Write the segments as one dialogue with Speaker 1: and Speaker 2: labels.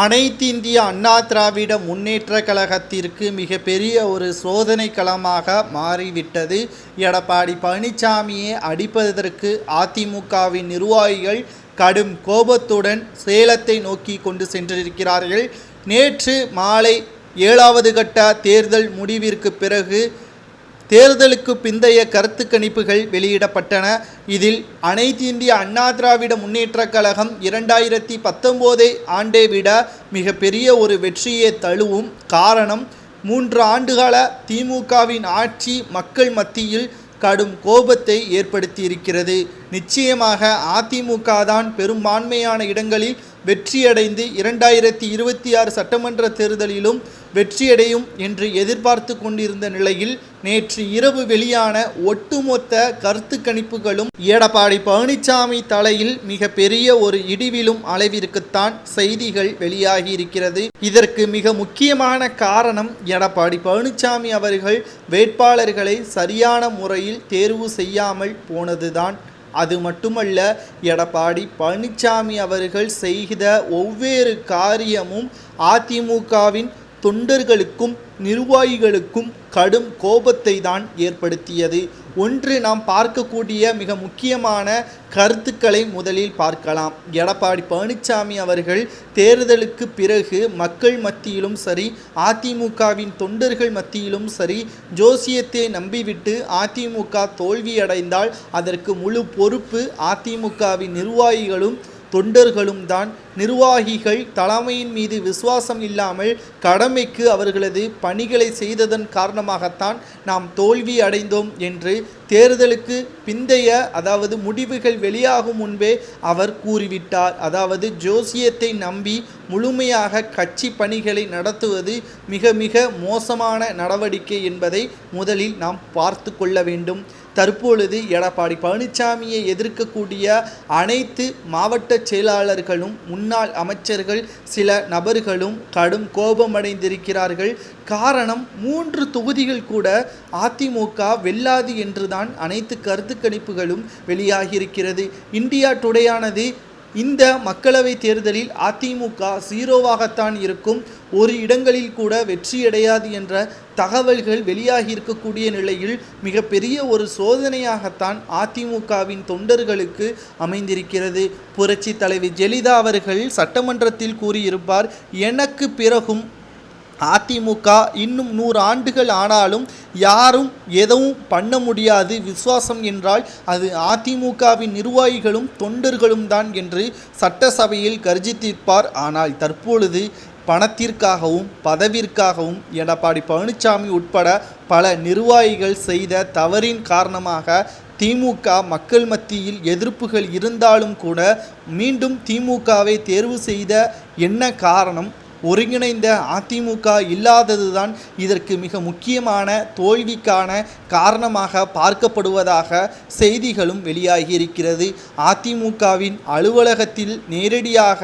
Speaker 1: அனைத்து இந்திய அண்ணா திராவிட முன்னேற்ற கழகத்திற்கு மிகப்பெரிய ஒரு சோதனை களமாக மாறிவிட்டது. எடப்பாடி பழனிசாமியை அடிப்பதற்கு அதிமுகவின் நிர்வாகிகள் கடும் கோபத்துடன் சேலத்தை நோக்கி கொண்டு சென்றிருக்கிறார்கள். நேற்று மாலை ஏழாவது கட்ட தேர்தல் முடிவிற்கு பிறகு தேர்தலுக்கு பிந்தைய கருத்து கணிப்புகள் வெளியிடப்பட்டன. இதில் அனைத்து இந்திய அண்ணா திராவிட முன்னேற்றக் கழகம் இரண்டாயிரத்தி பத்தொம்போதை ஆண்டை விட மிகப்பெரிய ஒரு வெற்றியை தழுவும் காரணம் மூன்று ஆண்டுகால திமுகவின் ஆட்சி மக்கள் மத்தியில் கடும் கோபத்தை ஏற்படுத்தியிருக்கிறது. நிச்சயமாக அதிமுக தான் பெரும்பான்மையான இடங்களில் வெற்றியடைந்து இரண்டாயிரத்தி இருபத்தி ஆறு சட்டமன்ற தேர்தலிலும் வெற்றியடையும் என்று எதிர்பார்த்து கொண்டிருந்த நிலையில் நேற்று இரவு வெளியான ஒட்டுமொத்த கருத்து கணிப்புகளும் எடப்பாடி பழனிசாமி தலையில் மிக பெரிய ஒரு இடிவிலும் அளவிற்குத்தான் செய்திகள் வெளியாகி இருக்கிறது இதற்கு மிக முக்கியமான காரணம் எடப்பாடி பழனிசாமி அவர்கள் வேட்பாளர்களை சரியான முறையில் தேர்வு செய்யாமல் போனதுதான். அது மட்டுமல்ல எடப்பாடி பழனிசாமி அவர்கள் செய்த ஒவ்வொரு காரியமும் அதிமுகவின் தொண்டர்களுக்கும் நிர்வாகிகளுக்கும் கடும் கோபத்தை தான் ஏற்படுத்தியது. ஒன்று நாம் பார்க்கக்கூடிய மிக முக்கியமான கருத்துக்களை முதலில் பார்க்கலாம். எடப்பாடி பழனிசாமி அவர்கள் தேர்தலுக்கு பிறகு மக்கள் மத்தியிலும் சரி அதிமுகவின் தொண்டர்கள் மத்தியிலும் சரி ஜோசியத்தை நம்பிவிட்டு அதிமுக தோல்வியடைந்தால் அதற்கு முழு பொறுப்பு அதிமுகவின் நிர்வாகிகளும் தொண்டர்களும் தான் நிர்வாகிகள் தலைமையின் மீது விசுவாசம் இல்லாமல் கடமைக்கு அவர்களது பணிகளை செய்ததன் காரணமாகத்தான் நாம் தோல்வி அடைந்தோம் என்று தேர்தலுக்கு பிந்தைய அதாவது முடிவுகள் வெளியாகும் முன்பே அவர் கூறிவிட்டார். அதாவது ஜோசியத்தை நம்பி முழுமையாக கட்சி பணிகளை நடத்துவது மிக மிக மோசமான நடவடிக்கை என்பதை முதலில் நாம் பார்த்து கொள்ள வேண்டும். தற்பொழுது எடப்பாடி பழனிசாமியை எதிர்க்கக்கூடிய அனைத்து மாவட்ட செயலாளர்களும் முன்னாள் அமைச்சர்கள் சில நபர்களும் கடும் கோபமடைந்திருக்கிறார்கள். காரணம் மூன்று தொகுதிகள் கூட அதிமுக வெல்லாது என்றுதான் அனைத்து கருத்து கணிப்புகளும் வெளியாகியிருக்கிறது. இந்தியா டுடேயானது இந்த மக்களவை தேர்தலில் அதிமுக ஜீரோவாகத்தான் இருக்கும். ஒரு இடங்களில் கூட வெற்றியடையாது என்ற தகவல்கள் வெளியாகி இருக்கக்கூடிய நிலையில் மிகப்பெரிய ஒரு சோதனையாகத்தான் அதிமுகவின் தொண்டர்களுக்கு அமைந்திருக்கிறது. புரட்சி தலைவி ஜெலிதா அவர்கள் சட்டமன்றத்தில் கூறியிருப்பார் எனக்கு பிறகும் அதிமுக இன்னும் நூறு ஆண்டுகள் ஆனாலும் யாரும் எதுவும் பண்ண முடியாது. விசுவாசம் என்றால் அது அதிமுகவின் நிர்வாகிகளும் தொண்டர்களும் தான் என்று சட்டசபையில் கர்ஜித்திருப்பார். ஆனால் தற்பொழுது பணத்திற்காகவும் பதவிற்காகவும் எடப்பாடி பழனிசாமி உட்பட பல நிர்வாகிகள் செய்த தவறின் காரணமாக திமுக மக்கள் மத்தியில் எதிர்ப்புகள் இருந்தாலும் கூட மீண்டும் திமுகவை தேர்வு செய்த என்ன காரணம்? ஒருங்கிணைந்த அதிமுக இல்லாததுதான் இதற்கு மிக முக்கியமான தோல்விக்கான காரணமாக பார்க்கப்படுவதாக செய்திகளும் வெளியாகி இருக்கிறது. அதிமுகவின் அலுவலகத்தில் நேரடியாக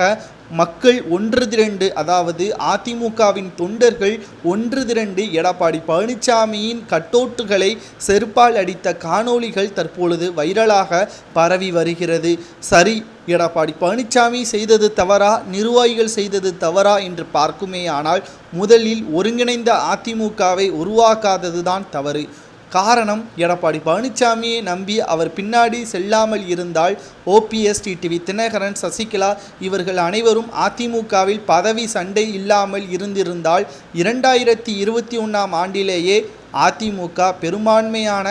Speaker 1: மக்கள் ஒன்று திரண்டு அதாவது அதிமுகவின் தொண்டர்கள் ஒன்று திரண்டு எடப்பாடி பழனிசாமியின் கட்டோட்டுகளை செருப்பால் அடித்த காணொளிகள் தற்பொழுது வைரலாக பரவி வருகிறது. சரி எடப்பாடி பழனிசாமி செய்தது தவறா? நிர்வாகிகள் செய்தது தவறா என்று பார்க்குமே ஆனால் முதலில் ஒருங்கிணைந்த அதிமுகவை உருவாக்காததுதான் தவறு. காரணம் எடப்பாடி பழனிசாமியை நம்பி அவர் பின்னாடி செல்லாமல் இருந்தால் ஓபிஎஸ் டிடிவி தினகரன் சசிகலா இவர்கள் அனைவரும் அதிமுகவில் பதவி சண்டை இல்லாமல் இருந்திருந்தால் இரண்டாயிரத்தி இருபத்தி ஒன்றாம் ஆண்டிலேயே அதிமுக பெரும்பான்மையான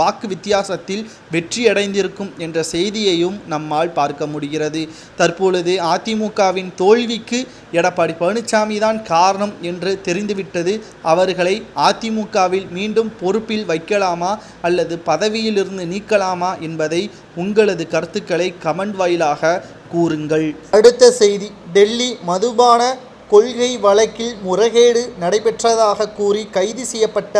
Speaker 1: வாக்கு வித்தியாசத்தில் வெற்றியடைந்திருக்கும் என்ற செய்தியையும் நம்மால் பார்க்க முடிகிறது. தற்பொழுது அதிமுகவின் தோல்விக்கு எடப்பாடி பழனிசாமி தான் காரணம் என்று தெரிந்துவிட்டது. அவர்களை அதிமுகவில் மீண்டும் பொறுப்பில் வைக்கலாமா அல்லது பதவியிலிருந்து நீக்கலாமா என்பதை உங்களது கருத்துக்களை கமெண்ட் வாயிலாக கூறுங்கள். அடுத்த செய்தி டெல்லி மதுபான கொள்கை வழக்கில் முறைகேடு நடைபெற்றதாக கூறி கைது செய்யப்பட்ட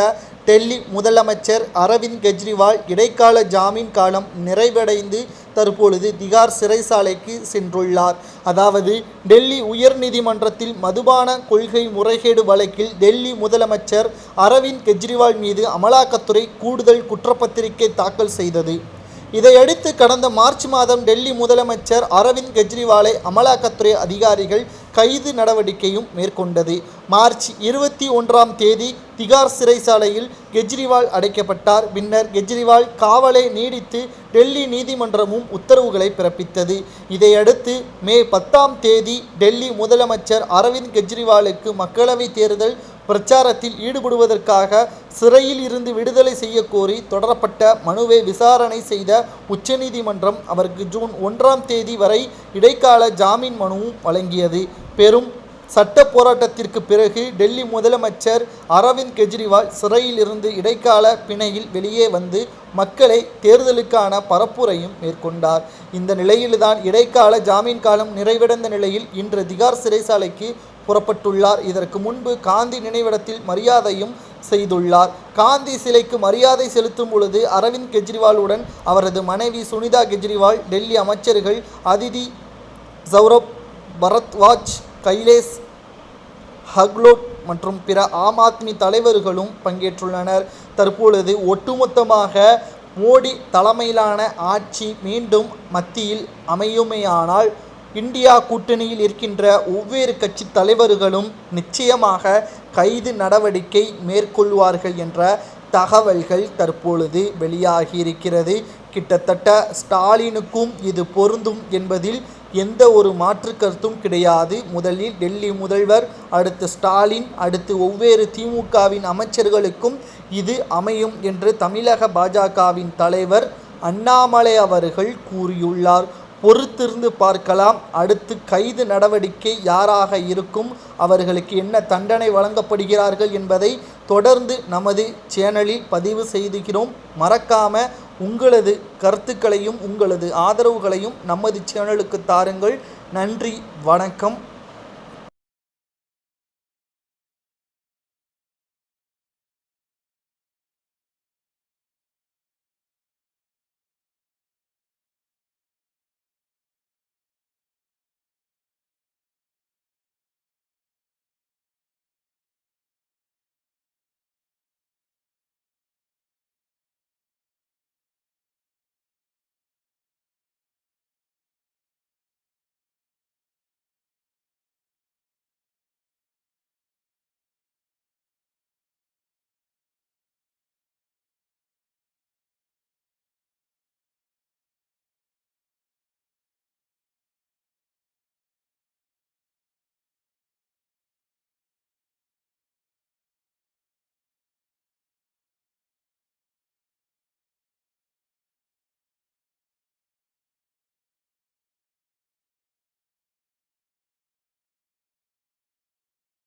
Speaker 1: டெல்லி முதலமைச்சர் அரவிந்த் கெஜ்ரிவால் இடைக்கால ஜாமீன் காலம் நிறைவடைந்து தற்பொழுது திகார் சிறைசாலைக்கு சென்றுள்ளார். அதாவது டெல்லி உயர்நீதிமன்றத்தில் மதுபான கொள்கை முறைகேடு வழக்கில் டெல்லி முதலமைச்சர் அரவிந்த் கெஜ்ரிவால் மீது அமலாக்கத்துறை கூடுதல் குற்றப்பத்திரிகை தாக்கல் செய்தது. இதையடுத்து கடந்த மார்ச் மாதம் டெல்லி முதலமைச்சர் அரவிந்த் கெஜ்ரிவாலை அமலாக்கத்துறை அதிகாரிகள் கைது நடவடிக்கையும் மேற்கொண்டது. மார்ச் இருபத்தி ஒன்றாம் தேதி திகார் சிறைச்சாலையில் கெஜ்ரிவால் அடைக்கப்பட்டார். பின்னர் கெஜ்ரிவால் காவலை நீடித்து டெல்லி நீதிமன்றமும் உத்தரவுகளை பிறப்பித்தது. இதையடுத்து மே பத்தாம் தேதி டெல்லி முதலமைச்சர் அரவிந்த் கெஜ்ரிவாலுக்கு மக்களவைத் தேர்தல் பிரச்சாரத்தில் ஈடுபடுவதற்காக சிறையில் இருந்து விடுதலை செய்யக்கோரி தொடரப்பட்ட மனுவை விசாரணை செய்த உச்சநீதிமன்றம் அவருக்கு ஜூன் ஒன்றாம் தேதி வரை இடைக்கால ஜாமீன் மனுவும் வழங்கியது. பெரும் சட்ட போராட்டத்திற்கு பிறகு டெல்லி முதலமைச்சர் அரவிந்த் கெஜ்ரிவால் சிறையில் இருந்து இடைக்கால பிணையில் வெளியே வந்து மக்களை தேர்தலுக்கான பரப்புரையும் மேற்கொண்டார். இந்த நிலையில்தான் இடைக்கால ஜாமீன் காலம் நிறைவடைந்த நிலையில் இன்று திகார் சிறைசாலைக்கு புறப்பட்டுள்ளார். இதற்கு முன்பு காந்தி நினைவிடத்தில் மரியாதையும் செய்துள்ளார். காந்தி சிலைக்கு மரியாதை செலுத்தும் பொழுது அரவிந்த் கெஜ்ரிவாலுடன் அவரது மனைவி சுனிதா கெஜ்ரிவால் டெல்லி அமைச்சர்கள் அதிதி சௌரப் பரத்வாஜ் கைலேஷ் ஹக்லோட் மற்றும் பிற ஆம் ஆத்மி தலைவர்களும் பங்கேற்றுள்ளனர். தற்பொழுது ஒட்டுமொத்தமாக மோடி தலைமையிலான ஆட்சி மீண்டும் மத்தியில் அமையுமேயானால் இந்தியா கூட்டணியில் இருக்கின்ற ஒவ்வேறு கட்சி தலைவர்களும் நிச்சயமாக கைது நடவடிக்கை மேற்கொள்வார்கள் என்ற தகவல்கள் தற்பொழுது வெளியாகியிருக்கிறது. கிட்டத்தட்ட ஸ்டாலினுக்கும் இது பொருந்தும் என்பதில் எந்த ஒரு மாற்று கருத்தும் கிடையாது. முதலில் டெல்லி முதல்வர் அடுத்து ஸ்டாலின் அடுத்து ஒவ்வேறு திமுகவின் அமைச்சர்களுக்கும் இது அமையும் என்று தமிழக பாஜகவின் தலைவர் அண்ணாமலை அவர்கள் கூறியுள்ளார். பொறுத்திருந்து பார்க்கலாம். அடுத்து கைது நடவடிக்கை யாராக இருக்கும்? அவர்களுக்கு என்ன தண்டனை வழங்கப்படுகிறார்கள் என்பதை தொடர்ந்து நமது சேனலில் பதிவு செய்துகிறோம். மறக்காம உங்களது கருத்துக்களையும் உங்களது ஆதரவுகளையும் நமது சேனலுக்கு தாருங்கள். நன்றி வணக்கம்.